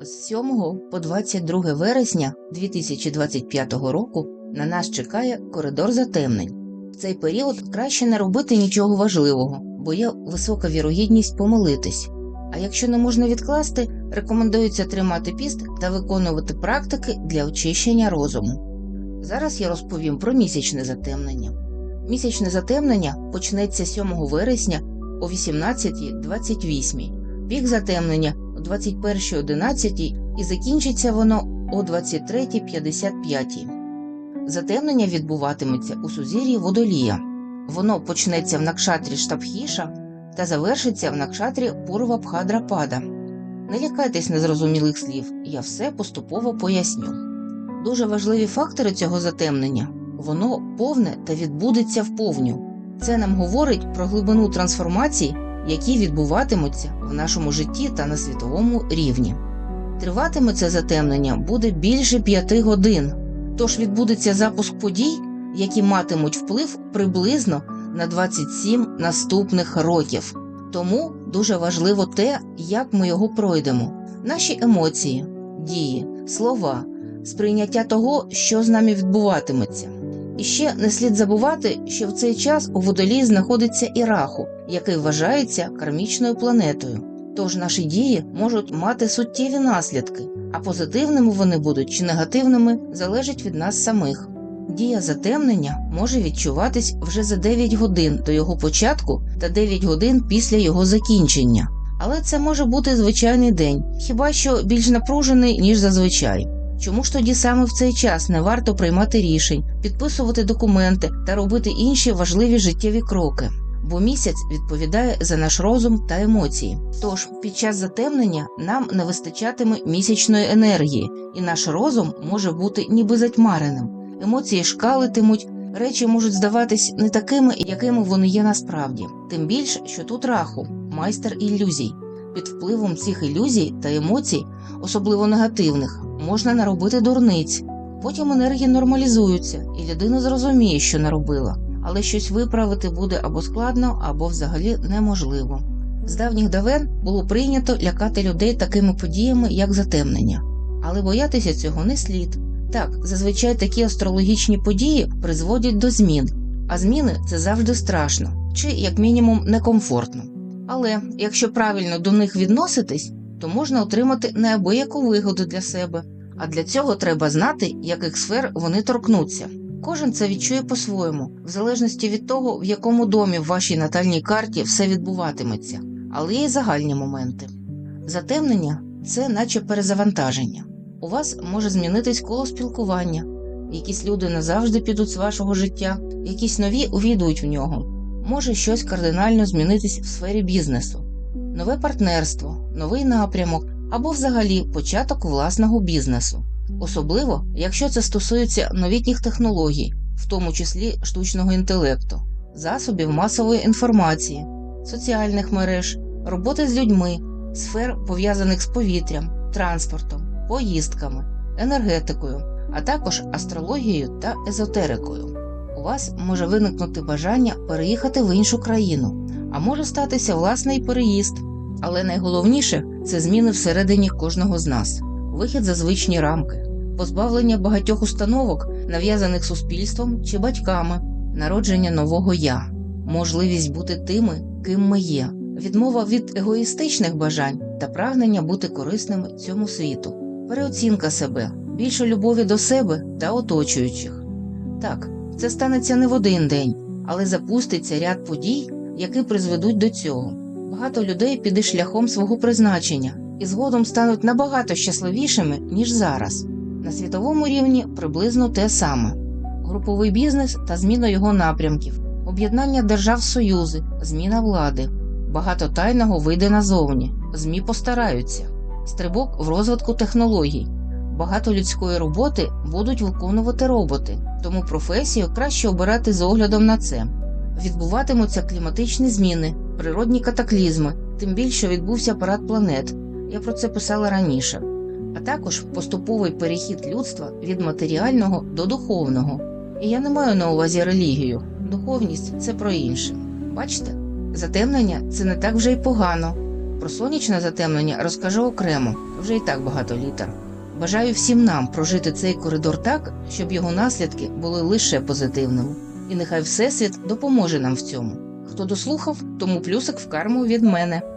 З 7 по 22 вересня 2025 року на нас чекає коридор затемнень. В цей період краще не робити нічого важливого, бо є висока вірогідність помилитись. А якщо не можна відкласти, рекомендується тримати піст та виконувати практики для очищення розуму. Зараз я розповім про місячне затемнення. Місячне затемнення почнеться 7 вересня о 18.28. Пік затемнення о 21.11 і закінчиться воно о 23.55. Затемнення відбуватиметься у сузір'ї Водолія. Воно почнеться в накшатрі Штабхіша та завершиться в накшатрі Пурва Бхадрапада. Не лякайтесь незрозумілих слів, я все поступово поясню. Дуже важливі фактори цього затемнення воно повне та відбудеться вповню. Це нам говорить про глибину трансформацій, які відбуватимуться в нашому житті та на світовому рівні. Триватиме це затемнення буде більше п'яти годин, тож відбудеться запуск подій, які матимуть вплив приблизно на 27 наступних років. Тому дуже важливо те, як ми його пройдемо, наші емоції, дії, слова, сприйняття того, що з нами відбуватиметься. І ще не слід забувати, що в цей час у водолії знаходиться і раху, який вважається кармічною планетою. Тож наші дії можуть мати суттєві наслідки, а позитивними вони будуть чи негативними залежить від нас самих. Дія затемнення може відчуватись вже за 9 годин до його початку та 9 годин після його закінчення. Але це може бути звичайний день, хіба що більш напружений, ніж зазвичай. Чому ж тоді саме в цей час не варто приймати рішень, підписувати документи та робити інші важливі життєві кроки? Бо місяць відповідає за наш розум та емоції. Тож під час затемнення нам не вистачатиме місячної енергії, і наш розум може бути ніби затьмареним. Емоції шкалитимуть, речі можуть здаватись не такими, якими вони є насправді. Тим більше, що тут раху, майстер ілюзій. Під впливом цих ілюзій та емоцій, особливо негативних, можна наробити дурниць. Потім енергії нормалізуються, і людина зрозуміє, що наробила, але щось виправити буде або складно, або взагалі неможливо. З давніх давен було прийнято лякати людей такими подіями, як затемнення, але боятися цього не слід. Так, зазвичай такі астрологічні події призводять до змін, а зміни це завжди страшно чи, як мінімум, некомфортно. Але якщо правильно до них відноситись, то можна отримати неабияку вигоду для себе, а для цього треба знати, яких сфер вони торкнуться. Кожен це відчує по-своєму, в залежності від того, в якому домі в вашій натальній карті все відбуватиметься, але є й загальні моменти. Затемнення це наче перезавантаження. У вас може змінитись коло спілкування, якісь люди назавжди підуть з вашого життя, якісь нові увійдуть в нього. Може щось кардинально змінитись в сфері бізнесу, нове партнерство, новий напрямок або взагалі початок власного бізнесу, особливо якщо це стосується новітніх технологій, в тому числі штучного інтелекту, засобів масової інформації, соціальних мереж, роботи з людьми, сфер пов'язаних з повітрям, транспортом, поїздками, енергетикою, а також астрологією та езотерикою. У вас може виникнути бажання переїхати в іншу країну, а може статися власний переїзд. Але найголовніше це зміни всередині кожного з нас, вихід за звичні рамки, позбавлення багатьох установок, нав'язаних суспільством чи батьками, народження нового я, можливість бути тими, ким ми є, відмова від егоїстичних бажань та прагнення бути корисними цьому світу, переоцінка себе, більше любові до себе та оточуючих. Так, це станеться не в один день, але запуститься ряд подій, які призведуть до цього. Багато людей піде шляхом свого призначення і згодом стануть набагато щасливішими, ніж зараз. На світовому рівні приблизно те саме: груповий бізнес та зміна його напрямків, об'єднання держав союзи, зміна влади. Багато тайного вийде назовні, ЗМІ постараються, стрибок в розвитку технологій. Багато людської роботи будуть виконувати роботи, тому професію краще обирати з оглядом на це. Відбуватимуться кліматичні зміни, природні катаклізми, тим більше відбувся парад планет. Я про це писала раніше, а також поступовий перехід людства від матеріального до духовного. І я не маю на увазі релігію. Духовність це про інше. Бачите, затемнення це не так вже й погано. Про сонячне затемнення розкажу окремо, вже і так багато літер. Бажаю всім нам прожити цей коридор так, щоб його наслідки були лише позитивними. І нехай Всесвіт допоможе нам в цьому. Хто дослухав, тому плюсик в карму від мене.